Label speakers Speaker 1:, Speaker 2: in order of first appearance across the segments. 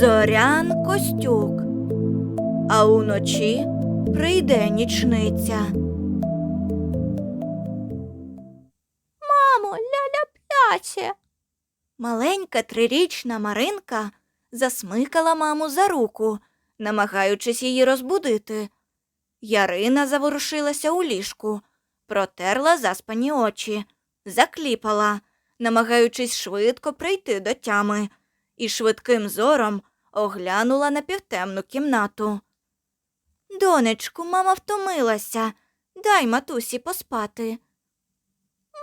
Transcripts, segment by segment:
Speaker 1: Зорян Костюк. А уночі прийде нічниця.
Speaker 2: Мамо, ляля пляче.
Speaker 1: Маленька трирічна Маринка засмикала маму за руку, намагаючись її розбудити. Ярина заворушилася у ліжку, протерла заспані очі, закліпала, намагаючись швидко прийти до тями, і швидким зором оглянула напівтемну кімнату. Донечку, мама втомилася. Дай матусі поспати.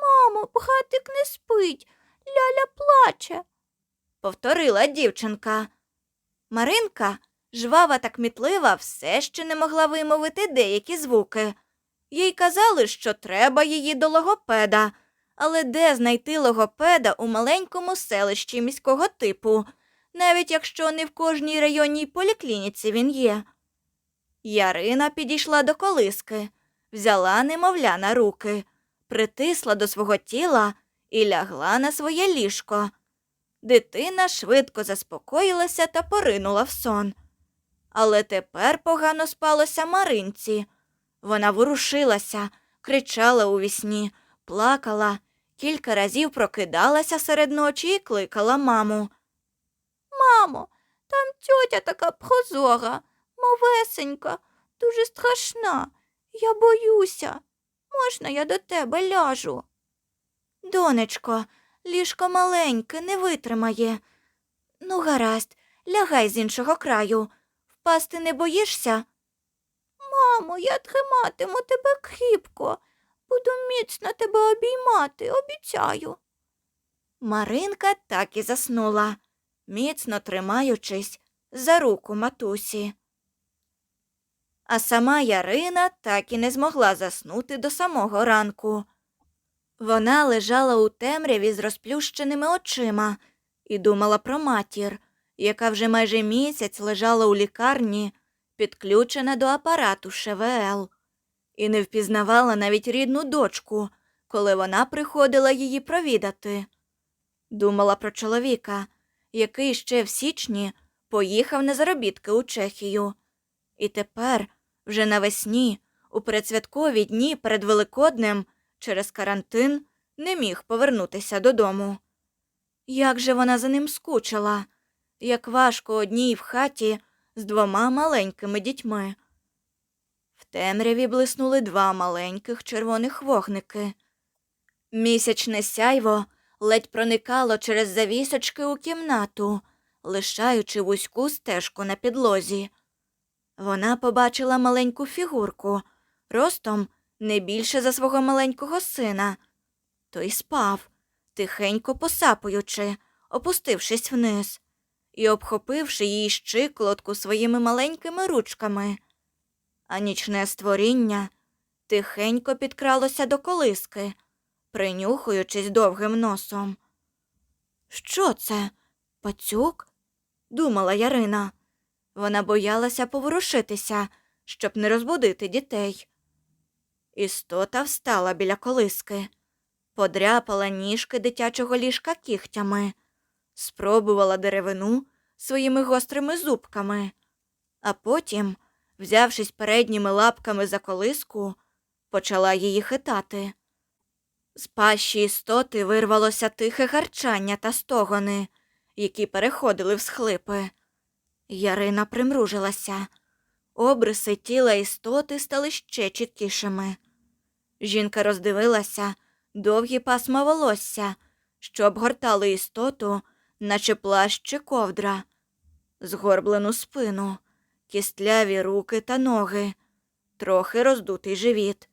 Speaker 2: Мамо, братик не спить. Ляля плаче.
Speaker 1: повторила дівчинка. Маринка, жвава та кмітлива, все ще не могла вимовити деякі звуки. Їй казали, що треба її до логопеда, але де знайти логопеда у маленькому селищі міського типу, навіть якщо не в кожній районній поліклініці він є. Ярина підійшла до колиски, взяла немовля на руки, притисла до свого тіла і лягла на своє ліжко. Дитина швидко заспокоїлася та поринула в сон. Але тепер погано спалося Маринці. Вона ворушилася, кричала у вісні, плакала, кілька разів прокидалася серед ночі і кликала маму.
Speaker 2: Мамо, там тьотя така прозора, мовесенька, дуже страшна. Я боюся. Можна я до тебе ляжу?
Speaker 1: Донечко, ліжко маленьке, не витримає. Ну, гаразд, лягай з іншого краю. Впасти не боїшся?
Speaker 2: Мамо, я триматиму тебе кріпко. Буду міцно тебе обіймати, обіцяю.
Speaker 1: Маринка так і заснула, міцно тримаючись за руку матусі. А сама Ярина так і не змогла заснути до самого ранку. Вона лежала у темряві з розплющеними очима і думала про матір, яка вже майже місяць лежала у лікарні, підключена до апарату ШВЛ, і не впізнавала навіть рідну дочку, коли вона приходила її провідати. Думала про чоловіка, який ще в січні поїхав на заробітки у Чехію. І тепер, вже навесні, у передсвяткові дні перед Великоднем, через карантин, не міг повернутися додому. Як же вона за ним скучила, як важко одній в хаті з двома маленькими дітьми. В темряві блиснули два маленьких червоних вогники. Місячне сяйво ледь проникало через завісочки у кімнату, лишаючи вузьку стежку на підлозі. Вона побачила маленьку фігурку, ростом не більше за свого маленького сина. Той спав, тихенько посапуючи, опустившись вниз і обхопивши її щиколотку своїми маленькими ручками. А нічне створіння тихенько підкралося до колиски, принюхуючись довгим носом. Що це? Пацюк? думала Ярина. Вона боялася поворушитися, щоб не розбудити дітей. Істота встала біля колиски, подряпала ніжки дитячого ліжка кігтями, спробувала деревину своїми гострими зубками, а потім, взявшись передніми лапками за колиску, почала її хитати. З пащі істоти вирвалося тихе гарчання та стогони, які переходили в схлипи. Ярина примружилася. Обриси тіла істоти стали ще чіткішими. Жінка роздивилася довгі пасма волосся, що обгортали істоту, наче плащ чи ковдра, згорблену спину, кістляві руки та ноги, трохи роздутий живіт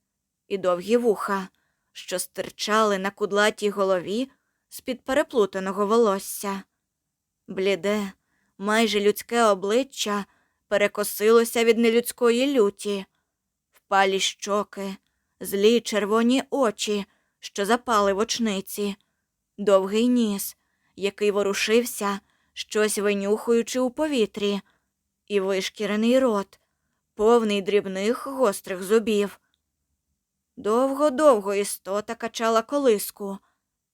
Speaker 1: і довгі вуха, що стирчали на кудлатій голові з-під переплутаного волосся. Бліде, майже людське обличчя перекосилося від нелюдської люті, впалі щоки, злі червоні очі, що запали в очниці, довгий ніс, який ворушився, щось винюхуючи у повітрі, і вишкірений рот, повний дрібних гострих зубів. Довго-довго істота качала колиску.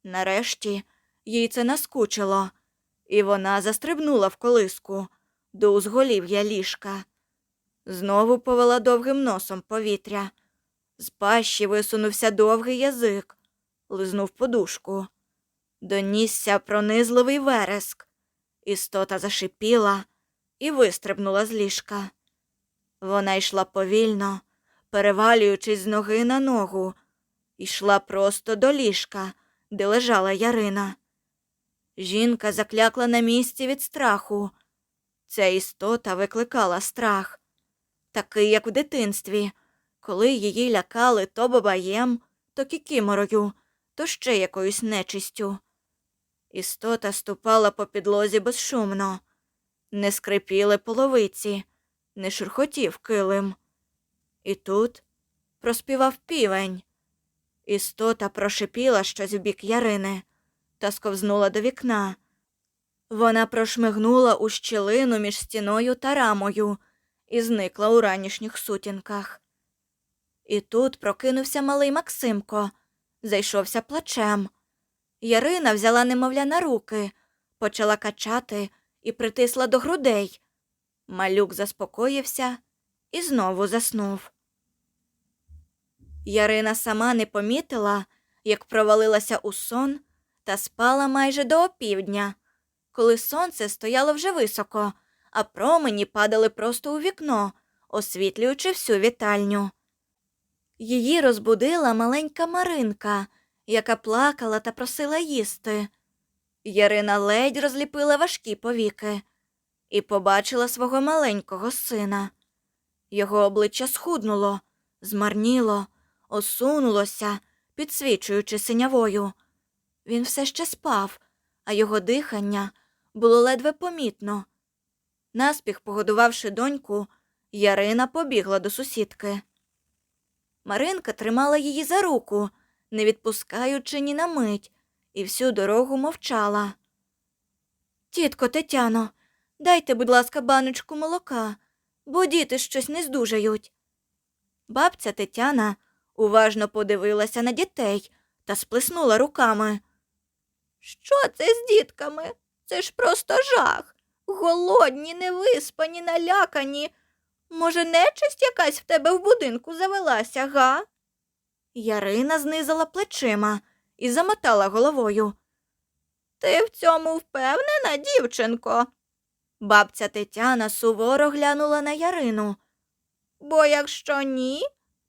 Speaker 1: Нарешті їй це наскучило, і вона застрибнула в колиску, до узголів'я ліжка. Знову повела довгим носом повітря. З пащі висунувся довгий язик, лизнув подушку. Донісся пронизливий вереск. Істота зашипіла і вистрибнула з ліжка. Вона йшла повільно, перевалюючись з ноги на ногу, йшла просто до ліжка, де лежала Ярина. Жінка заклякла на місці від страху. Ця істота викликала страх, такий, як в дитинстві, коли її лякали то бабаєм, то кікіморою, то ще якоюсь нечистю. Істота ступала по підлозі безшумно, не скрипіли половиці, не шурхотів килим. І тут проспівав півень. Істота прошипіла щось в бік Ярини та сковзнула до вікна. Вона прошмигнула у щілину між стіною та рамою і зникла у ранішніх сутінках. І тут прокинувся малий Максимко, зайшовся плачем. Ярина взяла немовля на руки, почала качати і притисла до грудей. Малюк заспокоївся і знову заснув. Ярина сама не помітила, як провалилася у сон та спала майже до опівдня, коли сонце стояло вже високо, а промені падали просто у вікно, освітлюючи всю вітальню. Її розбудила маленька Маринка, яка плакала та просила їсти. Ярина ледь розліпила важкі повіки і побачила свого маленького сина. Його обличчя схуднуло, змарніло, осунулося, підсвічуючи синявою. Він все ще спав, а його дихання було ледве помітно. Наспіх погодувавши доньку, Ярина побігла до сусідки. Маринка тримала її за руку, не відпускаючи ні на мить, і всю дорогу мовчала. Тітко Тетяно, дайте, будь ласка, баночку молока, бо діти щось не здужають. Бабця Тетяна уважно подивилася на дітей та сплеснула руками.
Speaker 2: Що це з дітками? Це ж просто жах. Голодні, невиспані, налякані. Може, нечисть якась в тебе в будинку завелася, га?
Speaker 1: Ярина знизила плечима і замотала головою.
Speaker 2: Ти в цьому впевнена, дівчинко?
Speaker 1: Бабця Тетяна суворо глянула на Ярину.
Speaker 2: Бо якщо ні,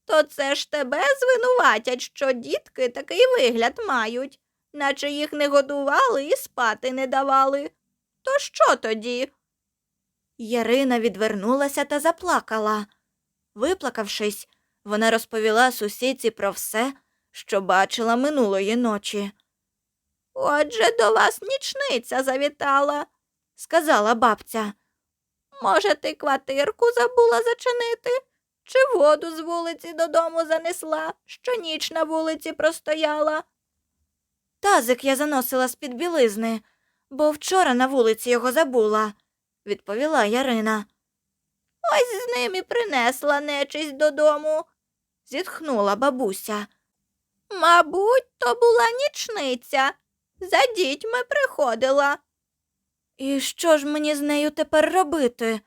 Speaker 2: то це ж тебе звинуватять, що дітки такий вигляд мають, наче їх не годували і спати не давали. То що тоді?
Speaker 1: Ярина відвернулася та заплакала. Виплакавшись, вона розповіла сусідці про все, що бачила минулої ночі,
Speaker 2: Отже, до вас нічниця завітала.
Speaker 1: Сказала бабця.
Speaker 2: Може, ти квартирку забула зачинити? Чи воду з вулиці додому занесла, що ніч на вулиці простояла?
Speaker 1: Тазик я заносила з-під білизни, бо вчора на вулиці його забула, відповіла Ярина.
Speaker 2: Ось з ним і принесла нечисть додому.
Speaker 1: Зітхнула бабуся.
Speaker 2: Мабуть, то була нічниця. За дітьми приходила.
Speaker 1: І що ж мені з нею тепер робити?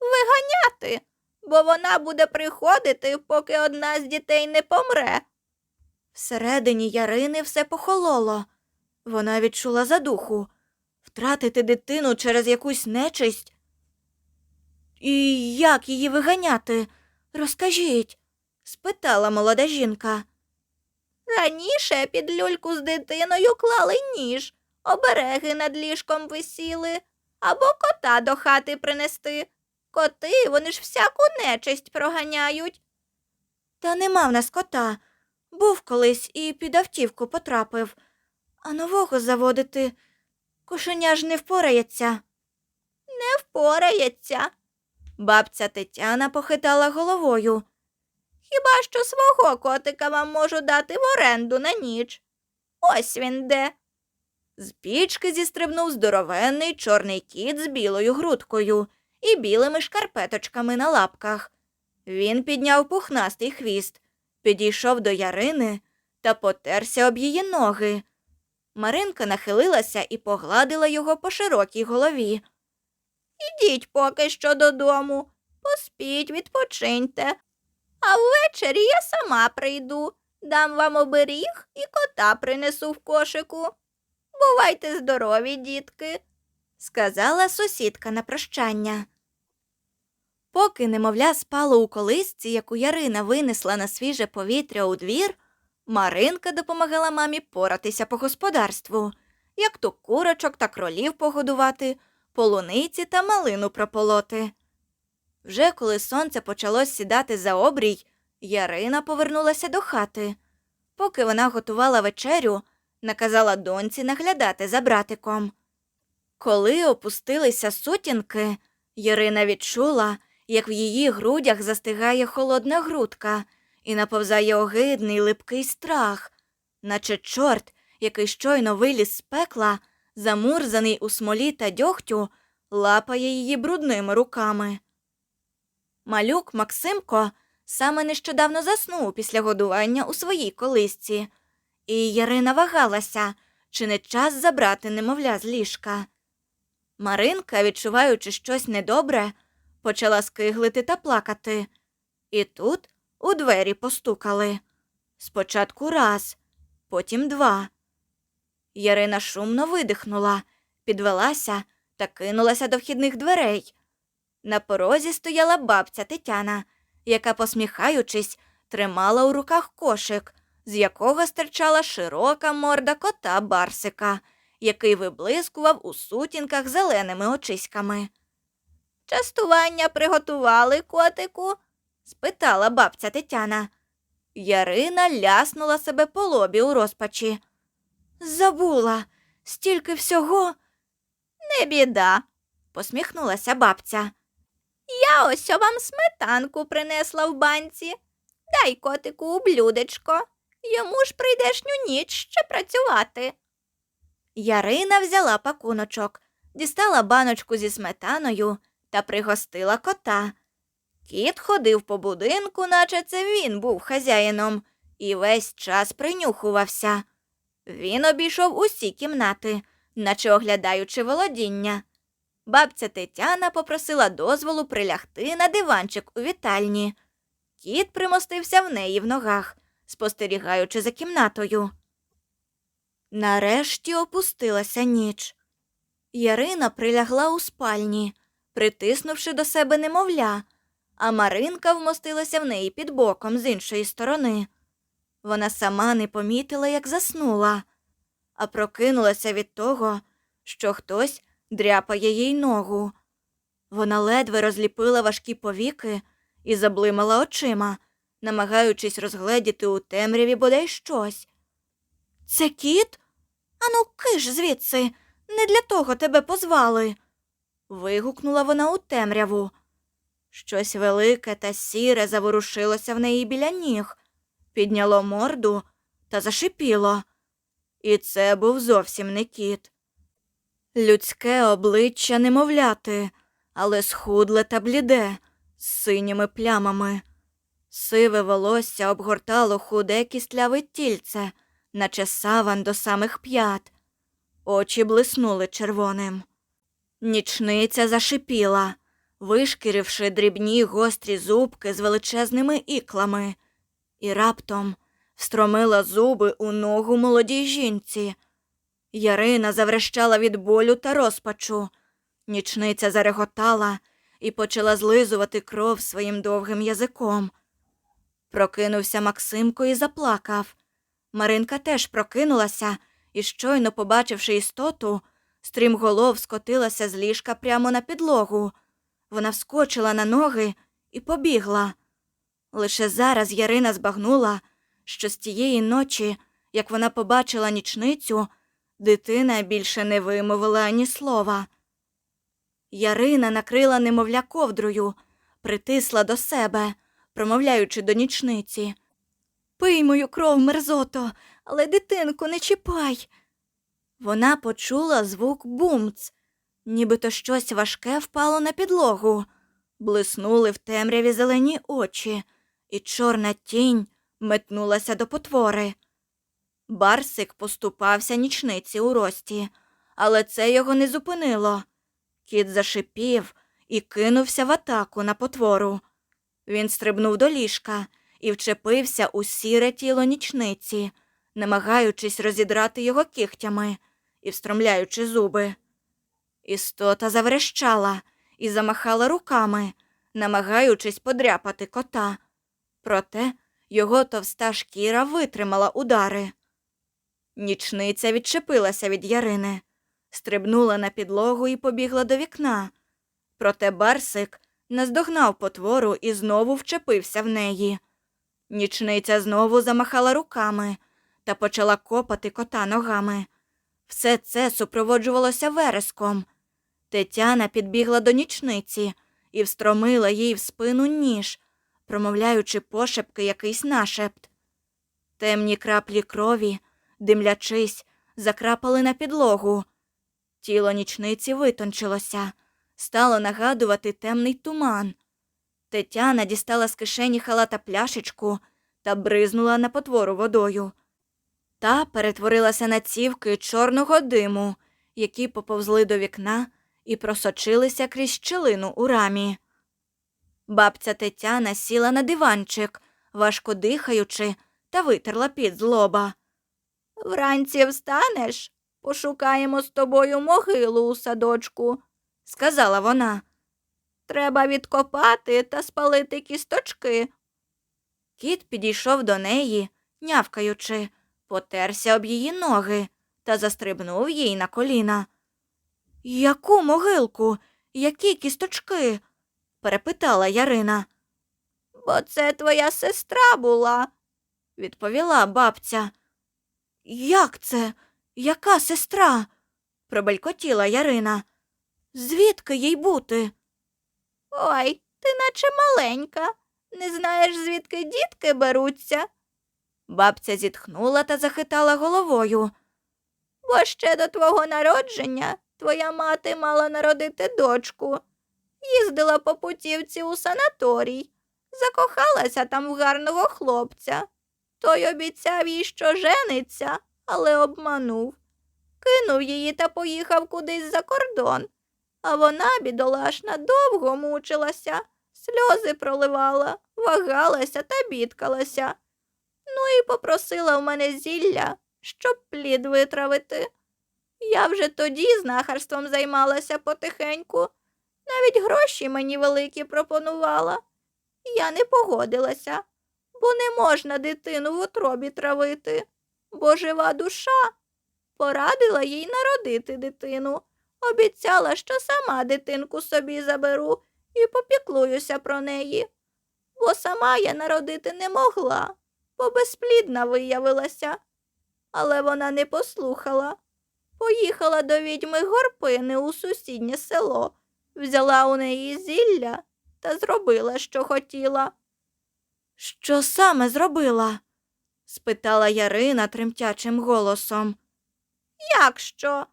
Speaker 2: Виганяти, бо вона буде приходити, поки одна з дітей не помре.
Speaker 1: Всередині Ярини все похололо. Вона відчула задуху. Втратити дитину через якусь нечисть. І як її виганяти? Розкажіть, спитала молода жінка.
Speaker 2: Раніше під люльку з дитиною клали ніж, обереги над ліжком висіли, або кота до хати принести. Коти, вони ж всяку нечисть проганяють.
Speaker 1: Та нема в нас кота. Був колись і під автівку потрапив, а нового заводити кошеня ж не впорається.
Speaker 2: Не впорається.
Speaker 1: Бабця Тетяна похитала головою.
Speaker 2: Хіба що свого котика вам можу дати в оренду на ніч. Ось він де.
Speaker 1: З пічки зістрибнув здоровенний чорний кіт з білою грудкою і білими шкарпеточками на лапках. Він підняв пухнастий хвіст, підійшов до Ярини та потерся об її ноги. Маринка нахилилася і погладила його по широкій голові.
Speaker 2: Ідіть поки що додому, поспіть, відпочиньте. А ввечері я сама прийду, дам вам оберіг і кота принесу в кошику. Бувайте здорові, дітки.
Speaker 1: сказала сусідка на прощання. Поки немовля спало у колисці, яку Ярина винесла на свіже повітря у двір, Маринка допомагала мамі поратися по господарству, як то курочок та кролів погодувати, полуниці та малину прополоти. Вже коли сонце почало сідати за обрій, Ярина повернулася до хати. Поки вона готувала вечерю, наказала доньці наглядати за братиком. Коли опустилися сутінки, Ярина відчула, як в її грудях застигає холодна грудка і наповзає огидний липкий страх, наче чорт, який щойно виліз з пекла, замурзаний у смолі та дьогтю, лапає її брудними руками. Малюк Максимко саме нещодавно заснув після годування у своїй колисці, і Ярина вагалася, чи не час забрати немовля з ліжка. Маринка, відчуваючи щось недобре, почала скиглити та плакати. І тут у двері постукали. Спочатку раз, потім два. Ярина шумно видихнула, підвелася та кинулася до вхідних дверей. На порозі стояла бабця Тетяна, яка, посміхаючись, тримала у руках кошик, з якого стирчала широка морда кота Барсика, який виблискував у сутінках зеленими очиськами.
Speaker 2: Частування приготували, котику?
Speaker 1: спитала бабця Тетяна. Ярина ляснула себе по лобі у розпачі. Забула, стільки всього,
Speaker 2: Не біда.
Speaker 1: посміхнулася бабця.
Speaker 2: Я ось вам сметанку принесла в банці. Дай котику у блюдечко. Йому ж прийдешню ніч ще працювати.
Speaker 1: Ярина взяла пакуночок, дістала баночку зі сметаною та пригостила кота. Кіт ходив по будинку, наче це він був хазяїном, і весь час принюхувався. Він обійшов усі кімнати, наче оглядаючи володіння. Бабця Тетяна попросила дозволу прилягти на диванчик у вітальні. Кіт примостився в неї в ногах, спостерігаючи за кімнатою. Нарешті опустилася ніч. Ярина прилягла у спальні, притиснувши до себе немовля, а Маринка вмостилася в неї під боком з іншої сторони. Вона сама не помітила, як заснула, а прокинулася від того, що хтось дряпає їй ногу. Вона ледве розліпила важкі повіки і заблимала очима, намагаючись розгледіти у темряві бодай щось. Це кіт? Ану, киш звідси, не для того тебе позвали. вигукнула вона у темряву. Щось велике та сіре заворушилося в неї біля ніг, підняло морду та зашипіло. І це був зовсім не кіт. Людське обличчя немовляти, але схудле та бліде, з синіми плямами. Сиве волосся обгортало худе кістляве тільце, наче саван до самих п'ят. Очі блиснули червоним. Нічниця зашипіла, вишкіривши дрібні гострі зубки з величезними іклами, і раптом встромила зуби у ногу молодій жінці. Ярина заврещала від болю та розпачу. Нічниця зареготала і почала злизувати кров своїм довгим язиком. Прокинувся Максимко і заплакав. Маринка теж прокинулася і, щойно побачивши істоту, стрімголов скотилася з ліжка прямо на підлогу. Вона вскочила на ноги і побігла. Лише зараз Ярина збагнула, що з тієї ночі, як вона побачила нічницю, дитина більше не вимовила ані слова. Ярина накрила немовля ковдрою, притисла до себе, промовляючи до нічниці. Пий мою кров, мерзото, але дитинку не чіпай. Вона почула звук бумц, нібито щось важке впало на підлогу. Блиснули в темряві зелені очі, і чорна тінь метнулася до потвори. Барсик поступався нічниці у рості, але це його не зупинило. Кіт зашипів і кинувся в атаку на потвору. Він стрибнув до ліжка і вчепився у сіре тіло нічниці, намагаючись розідрати його кігтями і встромляючи зуби. Істота заврещала і замахала руками, намагаючись подряпати кота. Проте його товста шкіра витримала удари. Нічниця відчепилася від Ярини, стрибнула на підлогу і побігла до вікна. Проте Барсик наздогнав потвору і знову вчепився в неї. Нічниця знову замахала руками та почала копати кота ногами. Все це супроводжувалося вереском. Тетяна підбігла до нічниці і встромила їй в спину ніж, промовляючи пошепки якийсь нашепт. Темні краплі крові, димлячись, закрапали на підлогу. Тіло нічниці витончилося, стало нагадувати темний туман. Тетяна дістала з кишені халата пляшечку та бризнула на потвору водою. Та перетворилася на цівки чорного диму, які поповзли до вікна і просочилися крізь щелину у рамі. Бабця Тетяна сіла на диванчик, важко дихаючи, та витерла під з лоба.
Speaker 2: Вранці встанеш, пошукаємо з тобою могилу у садочку.
Speaker 1: Сказала вона.
Speaker 2: Треба відкопати та спалити кісточки.
Speaker 1: Кіт підійшов до неї, нявкаючи, потерся об її ноги та застрибнув їй на коліна. Яку могилку? Які кісточки? перепитала Ярина.
Speaker 2: Бо це твоя сестра була.
Speaker 1: відповіла бабця. Як це? Яка сестра? пробелькотіла Ярина. Звідки їй бути?
Speaker 2: Ой, ти наче маленька. Не знаєш, звідки дітки беруться,
Speaker 1: Бабця зітхнула та захитала головою.
Speaker 2: бо ще до твого народження твоя мати мала народити дочку. Їздила по путівці у санаторій, закохалася там в гарного хлопця. Той обіцяв їй, що жениться, але обманув. Кинув її та поїхав кудись за кордон. А вона, бідолашна, довго мучилася, сльози проливала, вагалася та бідкалася. Ну і попросила в мене зілля, щоб плід витравити. Я вже тоді знахарством займалася потихеньку, навіть гроші мені великі пропонувала. Я не погодилася, бо не можна дитину в утробі травити, бо жива душа. Порадила їй народити дитину, обіцяла, що сама дитинку собі заберу і попіклуюся про неї. Бо сама я народити не могла, бо безплідна виявилася. Але вона не послухала. Поїхала до відьми Горпини у сусіднє село, взяла у неї зілля та зробила, що хотіла.
Speaker 1: Що саме зробила? спитала Ярина тремтячим голосом.
Speaker 2: Як що?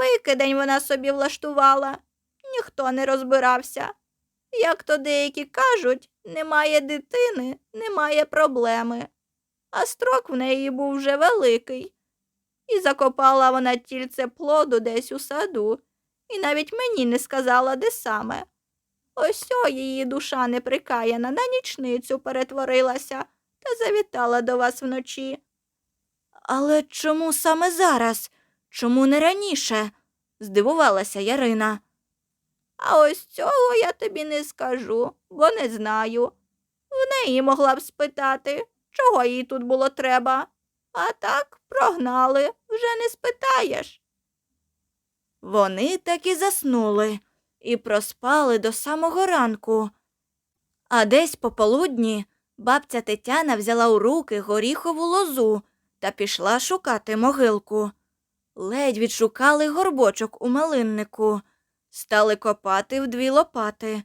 Speaker 2: Викидень вона собі влаштувала. Ніхто не розбирався. Як то деякі кажуть, немає дитини, немає проблеми. А строк в неї був вже великий. І закопала вона тільце плоду десь у саду, і навіть мені не сказала, де саме. Ось о її душа неприкаяна на нічницю перетворилася та завітала до вас вночі.
Speaker 1: Але чому саме зараз? Чому не раніше? здивувалася Ярина.
Speaker 2: А ось цього я тобі не скажу, бо не знаю. В неї могла б спитати, чого їй тут було треба. А так прогнали, вже не спитаєш.
Speaker 1: Вони так і заснули і проспали до самого ранку. А десь пополудні бабця Тетяна взяла у руки горіхову лозу та пішла шукати могилку. Ледь відшукали горбочок у малиннику, стали копати в дві лопати,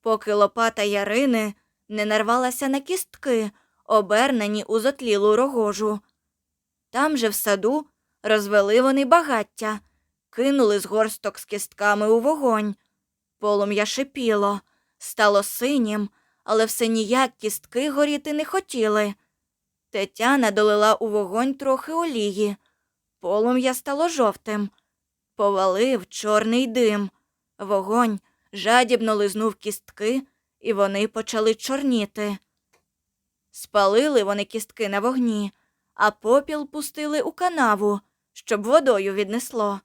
Speaker 1: поки лопата Ярини не нарвалася на кістки, обернені у зотлілу рогожу. Там же в саду розвели вони багаття, кинули з горсток з кістками у вогонь. Полум'я шипіло, стало синім, але все ніяк кістки горіти не хотіли. Тетяна долила у вогонь трохи олії. Полум'я стало жовтим. Повалив чорний дим. Вогонь жадібно лизнув кістки, і вони почали чорніти. Спалили вони кістки на вогні, а попіл пустили у канаву, щоб водою віднесло,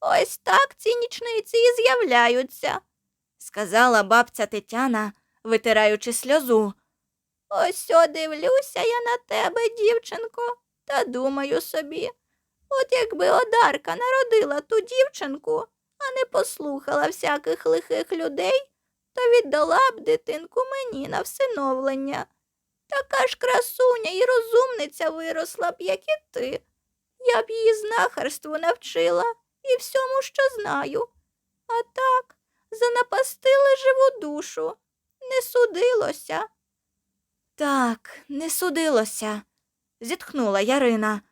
Speaker 2: Ось так ці нічниці і з'являються.
Speaker 1: сказала бабця Тетяна, витираючи сльозу.
Speaker 2: Ось о, дивлюся я на тебе, дівчинко, та думаю собі. От якби Одарка народила ту дівчинку, а не послухала всяких лихих людей, то віддала б дитинку мені на всиновлення. Така ж красуня і розумниця виросла б, як і ти. Я б її знахарству навчила і всьому, що знаю. А так, занапастили живу душу, не судилося.
Speaker 1: Так, не судилося, зітхнула Ярина.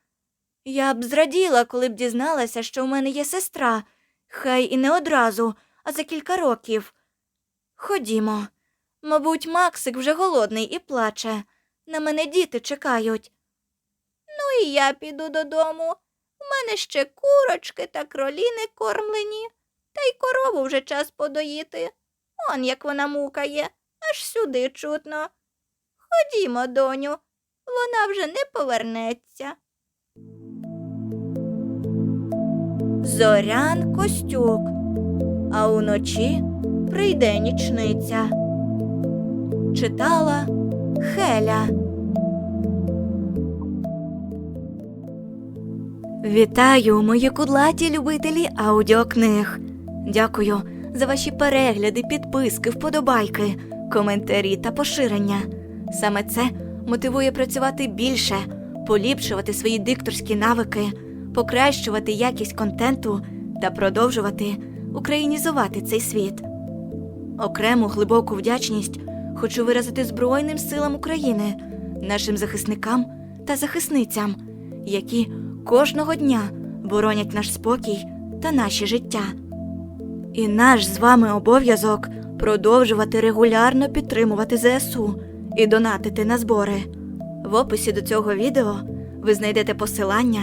Speaker 1: Я б зраділа, коли б дізналася, що в мене є сестра, хай і не одразу, а за кілька років. Ходімо. Мабуть, Максик вже голодний і плаче. На мене діти чекають.
Speaker 2: Ну і я піду додому. У мене ще курочки та кролі не кормлені, та й корову вже час подоїти. Он як вона мукає, аж сюди чутно. Ходімо, доню, вона вже не повернеться.
Speaker 1: Зорян Костюк, а уночі прийде нічниця. Читала Хеля. Вітаю, мої кудлаті любителі аудіокниг. Дякую за ваші перегляди, підписки, вподобайки, коментарі та поширення. Саме це мотивує працювати більше, поліпшувати свої дикторські навики, покращувати якість контенту та продовжувати українізувати цей світ. Окрему глибоку вдячність хочу виразити Збройним силам України, нашим захисникам та захисницям, які кожного дня боронять наш спокій та наші життя. І наш з вами обов'язок продовжувати регулярно підтримувати ЗСУ і донатити на збори. В описі до цього відео ви знайдете посилання